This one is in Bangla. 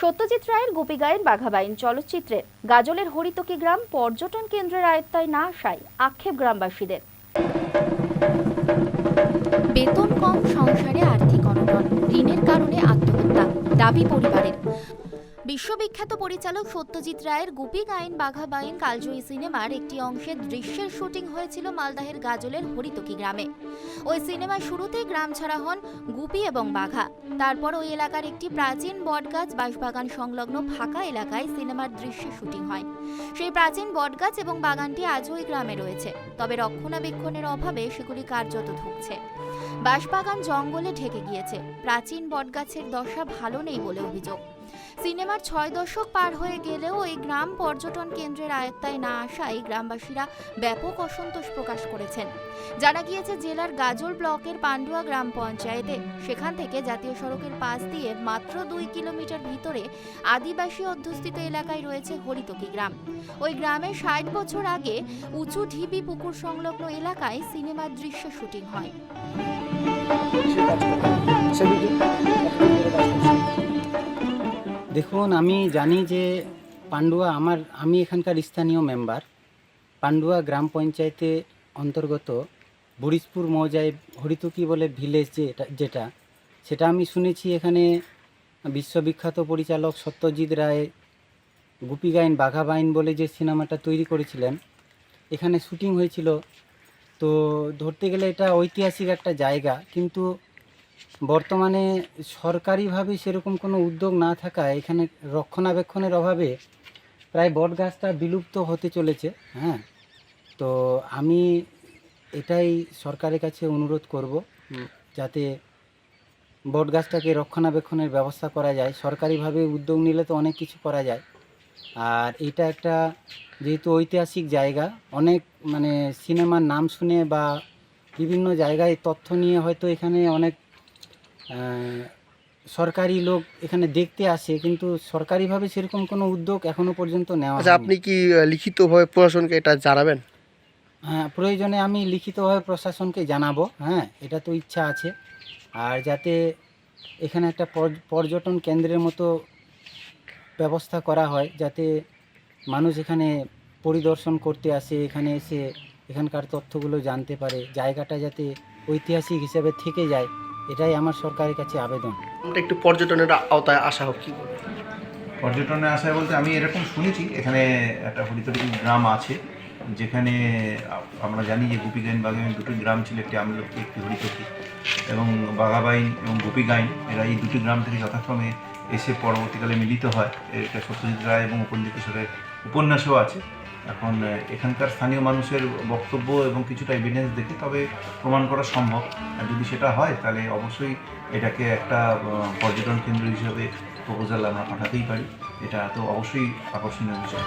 সত্যজিৎ রায়ের গোপী গায়েন বাঘাবাইন চলচ্চিত্রে। গাজলের হরিতকি গ্রাম পর্যটন কেন্দ্রের আয়ত্তায় না আসায় আক্ষেপ গ্রামবাসীদের। বেতন কম সংসারে আর্থিক অনটন, ঋণের কারণে আত্মহত্যা, দাবি পরিবারের। বিশ্ববিখ্যাত পরিচালক সত্যজিৎ রায়ের গুপি গায়েন বাঘা বাইন কালজয়ী সিনেমার একটি অংশের দৃশ্যের শুটিং হয়েছিল মালদাহের গাজলের হরিতকি গ্রামে। ওই সিনেমার শুরুতেই গ্রাম ছাড়া হন গুপি এবং বাঘা। তারপর ওই এলাকার একটি প্রাচীন বটগাছ বাঁশবাগান সংলগ্ন ফাঁকা এলাকায় সিনেমার দৃশ্যের শুটিং হয়। সেই প্রাচীন বটগাছ এবং বাগানটি আজও ওই গ্রামে রয়েছে, তবে রক্ষণাবেক্ষণের অভাবে সেগুলি কার্যত ধুঁকছে। বাঁশবাগান জঙ্গলে ঢেকে গিয়েছে, প্রাচীন বটগাছের দশা ভালো নেই বলে অভিযোগ। সিনেমার ছয় দশক পার হয়ে গেলেও এই গ্রাম পর্যটন কেন্দ্রের আয়ত্তায় না আসায় গ্রামবাসীরা ব্যাপক অসন্তোষ প্রকাশ করেছেন। জানা গিয়েছে, জেলার গাজল ব্লকের পান্ডুয়া গ্রাম পঞ্চায়েতে সেখান থেকে জাতীয় সড়কের পাশ দিয়ে মাত্র দুই কিলোমিটার ভিতরে আদিবাসী অধ্যুষিত এলাকায় রয়েছে হরিতকি গ্রাম। ওই গ্রামে ষাট বছর আগে উঁচু ঢিবি পুকুর সংলগ্ন এলাকায় সিনেমার দৃশ্য শুটিং হয়। দেখুন, আমি জানি যে পান্ডুয়া আমার, আমি এখানকার স্থানীয় মেম্বার পান্ডুয়া গ্রাম পঞ্চায়েতে অন্তর্গত বরিশপুর মৌজায় হরিতুকি বলে ভিলেজ যে এটা- যেটা, সেটা আমি শুনেছি এখানে বিশ্ববিখ্যাত পরিচালক সত্যজিৎ রায় গুপি গাইন বাঘা বাইন বলে যে সিনেমাটা তৈরি করেছিলেন, এখানে শুটিং হয়েছিল। তো ধরতে গেলে এটা ঐতিহাসিক একটা জায়গা, কিন্তু বর্তমানে সরকারিভাবে সেরকম কোনো উদ্যোগ না থাকায় এখানে রক্ষণাবেক্ষণের অভাবে প্রায় বট গাছটা বিলুপ্ত হতে চলেছে হ্যাঁ? তো আমি এটাই সরকারের কাছে অনুরোধ করব যাতে বট গাছটাকে রক্ষণাবেক্ষণের ব্যবস্থা করা যায়। সরকারিভাবে উদ্যোগ নিলে তো অনেক কিছু করা যায়। আর এটা একটা যেহেতু ঐতিহাসিক জায়গা অনেক মানে সিনেমার নাম শুনে বা বিভিন্ন জায়গায় তথ্য নিয়ে হয়তো এখানে অনেক সরকারি লোক এখানে দেখতে আসে কিন্তু সরকারিভাবে সেরকম কোনো উদ্যোগ এখনও পর্যন্ত নেওয়া আচ্ছা আপনি কি লিখিতভাবে প্রশাসনকে এটা জানাবেন? হ্যাঁ প্রয়োজনে আমি লিখিতভাবে প্রশাসনকে জানাব হ্যাঁ এটা তো ইচ্ছা আছে। আর যাতে এখানে একটা পর্যটন কেন্দ্রের মতো ব্যবস্থা করা হয় যাতে মানুষ এখানে পরিদর্শন করতে আসে এখানে এসে এখানকার তথ্যগুলো জানতে পারে জায়গাটা যাতে ঐতিহাসিক হিসেবে থেকে যায়। এটাই আমার সরকারের কাছে আবেদন। আমরা একটু পর্যটনের আওতায় আসা হোক কি বলবেন? পর্যটনের আশায় বলতে আমি এরকম শুনেছি এখানে একটা হরিতরি গ্রাম আছে যেখানে আমরা জানি যে গোপীগাইন বাগাইন দুটি গ্রাম ছিল একটি আমলকি একটি হরিতকি এবং বাঘাবাইন এবং গোপীগাইন এরা এই দুটি গ্রাম থেকে যথাক্রমে এসে পরবর্তীকালে মিলিত হয়। এটা সত্যজিৎ রায় এবং উপেন্দ্র কিশোরের উপন্যাসও আছে। এখন এখানকার স্থানীয় মানুষের বক্তব্য এবং কিছুটা এভিডেন্স দেখে তবে প্রমাণ করা সম্ভব। আর যদি সেটা হয়, তাহলে অবশ্যই এটাকে একটা পর্যটন কেন্দ্র হিসেবে প্রপোজাল আমরা পাঠাতেই পারি। এটা তো অবশ্যই আকর্ষণীয় বিষয়।